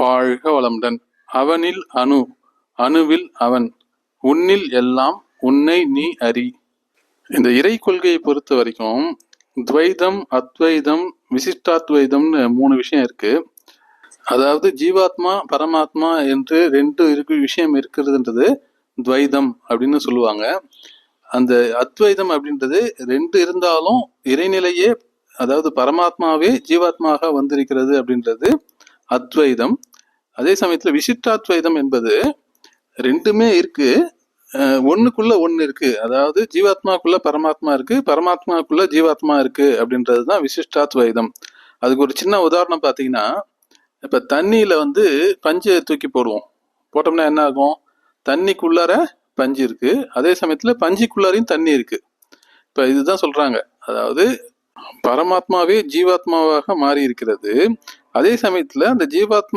வாழ்க வளமுடன். அவனில் அணு அணுவில் அவன். உன்னில் எல்லாம் உன்னை நீ அறி. இந்த இறை கொள்கையை பொறுத்த வரைக்கும் துவைதம் அத்வைதம் விசிஷ்டாத்வைதம்னு மூணு விஷயம் இருக்கு. அதாவது ஜீவாத்மா பரமாத்மா என்று ரெண்டு இருக்கு விஷயம் இருக்கிறதுன்றது துவைதம் அப்படின்னு சொல்லுவாங்க. அந்த அத்வைதம் அப்படின்றது ரெண்டு இருந்தாலும் இறைநிலையே அதாவது பரமாத்மாவே ஜீவாத்மாக வந்திருக்கிறது அப்படின்றது. அத்வைதம். அதே சமயத்தில் விசிஷ்டாத்வைதம் என்பது ரெண்டுமே இருக்கு. ஒன்றுக்குள்ள ஒன்று இருக்கு. அதாவது ஜீவாத்மாக்குள்ள பரமாத்மா இருக்கு பரமாத்மாக்குள்ள ஜீவாத்மா இருக்கு அப்படின்றது தான் விசிஷ்டாத்வைதம் அதுக்கு ஒரு சின்ன உதாரணம் பார்த்தீங்கன்னா இப்போ தண்ணியில் வந்து பஞ்சை தூக்கி போடுவோம். போட்டோம்னா என்ன ஆகும்? தண்ணிக்குள்ளார பஞ்சு இருக்கு. அதே சமயத்தில் பஞ்சுக்குள்ளாரையும் தண்ணி இருக்கு. இப்போ இதுதான் சொல்றாங்க. அதாவது பரமாத்மாவே ஜீவாத்மாவாக மாறி இருக்கிறது அதே சமயத்துல அந்த ஜீவாத்மா